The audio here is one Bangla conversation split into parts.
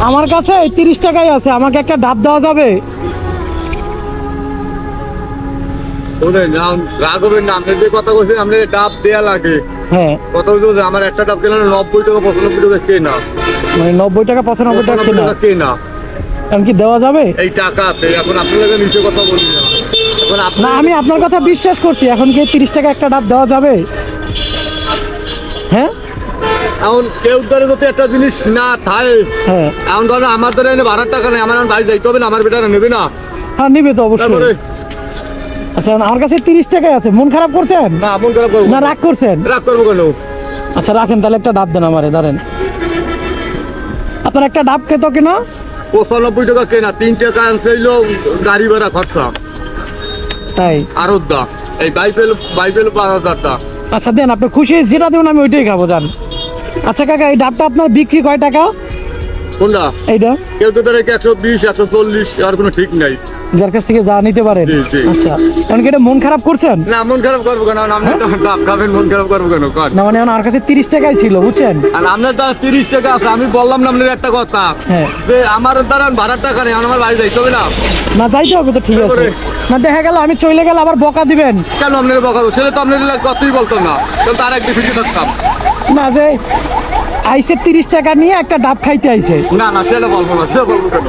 আমার কাছে তিরিশ টাকাই আছে আমাকে একটা ডাব দেওয়া যাবে? রাঘবের নাম যে কথা ডাব দেয়া লাগে হ্যাঁ। কথা বলছে আমার একটা ডাব কেনা নব্বই টাকা পঁচানব্বই টাকা কেনা মানে নব্বই টাকা পঁচানব্বই টাকা পঁচানব্বই কিনা টাকা কেনা এখন কি দেওয়া যাবে? এই টাকাতে এখন আপনার নিচে কথা বলি না। এখন না আপনার আমি আপনার কথা বিশ্বাস করছি এখন কি তিরিশ টাকা একটা ডাব দেওয়া যাবে? হ্যাঁ? এখন কেউ ধরে যদি একটা জিনিস না থাকে হ্যাঁ। এখন ধরে আমার ধরে এনে ভাড়ার টাকা নেই আমার এখন বাড়ি যাইতে হবে না আমার বেটারা নেবে না। হ্যাঁ নিবে তো অবশ্যই। আচ্ছা আমার কাছে তিরিশ টাকাই আছে। মন খারাপ করছেন? না মন খারাপ করব না রাগ করছেন? রাগ করব কেন? আচ্ছা রাখেন তাহলে একটা ডাব দেন আমারে ধরেন আপনার একটা ডাব খেতো কিনা? পঁচানব্বই টাকা কেনা তিন টাকা আনছিল গাড়ি ভাড়া খরচা। তাই? আর দা এই বাইপেল বাইপেল পাঁচ হাজারটা আচ্ছা দেন আপনি খুশি যেটা দেবেন আমি ওইটাই খাব যান। আচ্ছা কাকা এই ডাবটা আপনার বিক্রি কয় টাকা? কোনটা? এইটা? কেউ তো ধরে একশো বিশ একশো চল্লিশ আর কোনো ঠিক নাই। যার কাছ থেকে যা নিতে পারেন। জি। আচ্ছা। কারণ কি এটা মন খারাপ করছেন? না মন খারাপ করব কেন? আপনি তো ডাব খাবেন মন খারাপ করব কেন? না মানে আমার কাছে তিরিশ টাকাই ছিল বুঝছেন? আর আপনার দ্বারা তিরিশ টাকা আছে আমি বললাম না আপনার একটা কথা। হ্যাঁ। যে আমার দ্বারা ভাড়ার টাকা নেই আমার বাড়ি যাইতে হবে না। না যাইতে হবে তো ঠিক আছে। না দেখা গেল আমি চলে গেলে আবার বকা দিবেন। কেন আপনার বকাবো সেটা তো আপনার কথাই বলতো না। তার একদিন ফিরে থাকতাম। না যে আইসে তিরিশ টাকা নিয়ে একটা ডাব খাইতে আইছে। না না সেটা বলব না সেটা বলব কেন?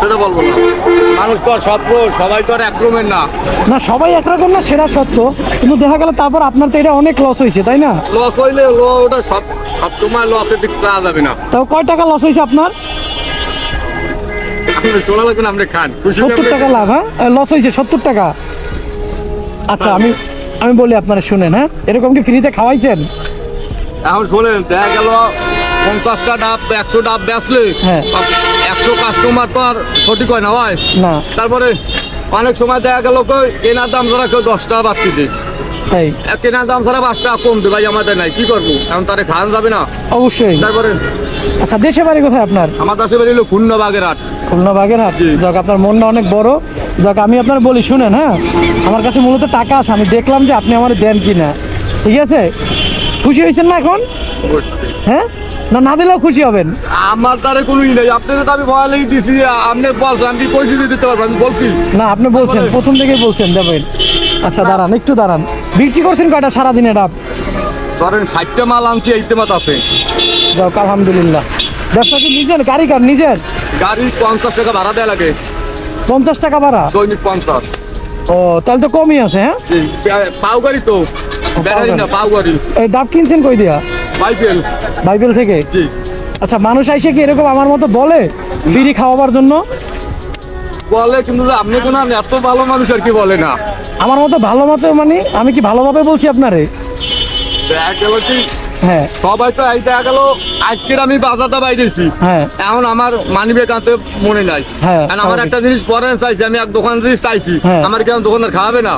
সেটা বলব না। মানুষ তো সব সবাই তো আর এক রকমের না। না সবাই একরকম না সেটা সত্য। কিন্তু দেখা গেল তারপর আপনার তো এটা অনেক লস হয়েছে তাই না? লস হইলে ওটা সব সব সময় লসের দিক পাওয়া যাবে না। তাও কয় টাকা লস হয়েছে আপনার? আপনি খান। সত্তর টাকা লাভ হ্যাঁ? লস হয়েছে সত্তর টাকা। আচ্ছা আমি আমি বলি আপনারা শুনেন হ্যাঁ? এরকম কি ফ্রিতে খাওয়াইছেন? এখন শোনেন দেখা গেল পঞ্চাশটা ডাব একশো ডাব বেচলে হ্যাঁ। একশো কাস্টমার তো আর সঠিক হয় না হয় না। তারপরে অনেক সময় দেখা গেল কই কেনার দাম ছাড়া কেউ দশ টাকা বাড়তি এক কেনার দাম ছাড়া পাঁচ টাকা কম দেয় ভাই আমাদের নাই কি করব? এখন তারে খাওয়ান যাবে না। অবশ্যই। তারপরে আচ্ছা দেশে বাড়ি কোথায় আপনার? আমার বেরিয়ে খুলনা বাগের হাট খুলনা বাগেরহাট জি। যাক আপনার মনটা অনেক বড়। যাক আমি আপনার বলি শুনেন হ্যাঁ? আমার কাছে মূলত টাকা আছে আমি দেখলাম যে আপনি আমার দেন কি না ঠিক আছে? খুশি হয়েছেন না এখন? হ্যাঁ? না না দিলেও খুশি হবেন? আমার তারে কোনোই নেই। আপনার তো আমি ভয় লেগে দিছি। আপনি বলছেন আমি কি পয়সা দিয়ে দিতে পারব আমি বলছি। না আপনি বলছেন প্রথম থেকেই বলছেন দেবেন। আচ্ছা দাঁড়ান একটু দাঁড়ান। বিক্রি করছেন কয়টা সারাদিনে ডাব? ধরেন ষাটটা মাল আনছি এইতে মাত আছে। যাক আলহামদুলিল্লাহ। ব্যবসা কি নিজের? কারিগর নিজের? গাড়ি পঞ্চাশ টাকা ভাড়া দেওয়া লাগে। পঞ্চাশ টাকা ভাড়া? দৈনিক পঞ্চাশ। ও তাহলে তো কমই আছে হ্যাঁ? পাও গাড়ি তো। ব্যাটারি না পাও এই ডাব কিনছেন কই দিয়া? বাইবেল থেকে? জি। আচ্ছা মানুষ আইসে কি এরকম আমার মতো বলে? ফ্রি খাওয়াবার জন্য? বলে কিন্তু আপনি কোনো এত ভালো মানুষ আর কি বলে না। আমার মতো ভালো মতো মানে আমি কি ভালোভাবে বলছি আপনারে? হ্যাঁ। সবাই তো এই দেখা গেল আজকের আমি বাজারটা বাইরেছি হ্যাঁ। এখন আমার মানি ব্যাগ মনে নাই। হ্যাঁ, আমার একটা জিনিস পরে চাইছি আমি এক দোকান জিনিস চাইছি। হ্যাঁ। আমার কেন দোকানদার খাওয়াবে না?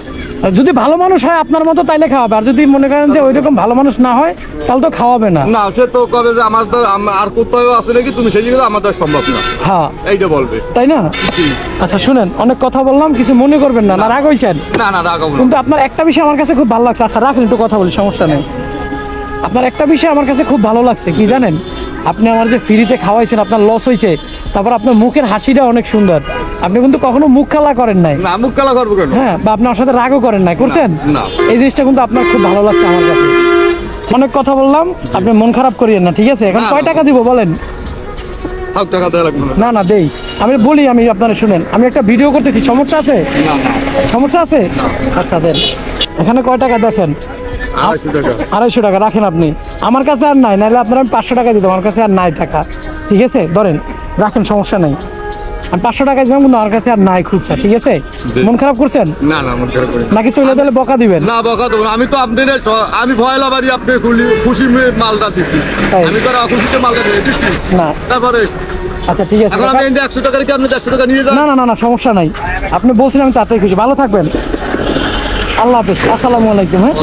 যদি ভালো মানুষ হয় আপনার মতো তাইলে খাওয়াবে। আর যদি মনে করেন যে ওইরকম ভালো মানুষ না হয় তাহলে তো খাওয়াবে না। না সে তো কবে যে আমার তো আর কোথাও আছে নাকি? তুমি সেই জায়গায় আমাদের সম্ভব না। হ্যাঁ। এইটা বলবে। তাই না? আচ্ছা শুনেন অনেক কথা বললাম কিছু মনে করবেন না। না রাগ হয়েছেন না না না। কিন্তু আপনার একটা বিষয় আমার কাছে খুব ভালো লাগছে। আচ্ছা রাখেন একটু কথা বলি সমস্যা নেই। আপনার একটা বিষয় আমার কাছে খুব ভালো লাগছে কি জানেন? আপনি আমার যে ফ্রিতে খাওয়াইছেন আপনার লস হয়েছে তারপর আপনার মুখের হাসিটা অনেক সুন্দর। আপনি কিন্তু কখনো মুখ খালা করেন নাই। না মুখ কালা করব কেন? হ্যাঁ বা আপনার সাথে রাগও করেন নাই করছেন? না। এই জিনিসটা কিন্তু আপনার খুব ভালো লাগছে আমার কাছে। অনেক কথা বললাম আপনি মন খারাপ করিয়েন না ঠিক আছে? এখন কয় টাকা দিব বলেন? টাকা না। না দেই। আমি বলি আমি আপনারা শুনেন। আমি একটা ভিডিও করতেছি সমস্যা আছে? সমস্যা আছে? আচ্ছা দেন। এখানে কয় টাকা দেখেন? আড়াইশো টাকা। রাখেন আপনি। আমার কাছে আর নাই নাহলে আপনার আমি পাঁচশো টাকা দিতাম আমার কাছে আর নাই টাকা। ঠিক আছে? ধরেন রাখেন সমস্যা নেই। আমি পাঁচশো টাকা দিলাম কিন্তু আমার কাছে আর নাই খুচরা ঠিক আছে? মন খারাপ করছেন? না না মন খারাপ করি নাকি চলে গেলে বকা দিবেন? না বকা দেবো আমি তো আপনার স- আমি ভয়লা বাড়ি আপনি খুলি খুশি মালটা দিছি। আমি তো আর অখুশিতে মালটা দিয়ে দিছি। না। তারপরে? আচ্ছা ঠিক আছে। এখন আমি এই যে একশো টাকা রেখে আপনি দেড়শো টাকা নিয়ে যান? না না না না সমস্যা নাই। আপনি বলছেন আমি তাড়াতাড়ি খুশি। ভালো থাকবেন। আল্লাহ হাফেজ। আসসালামু আলাইকুম হ্যাঁ।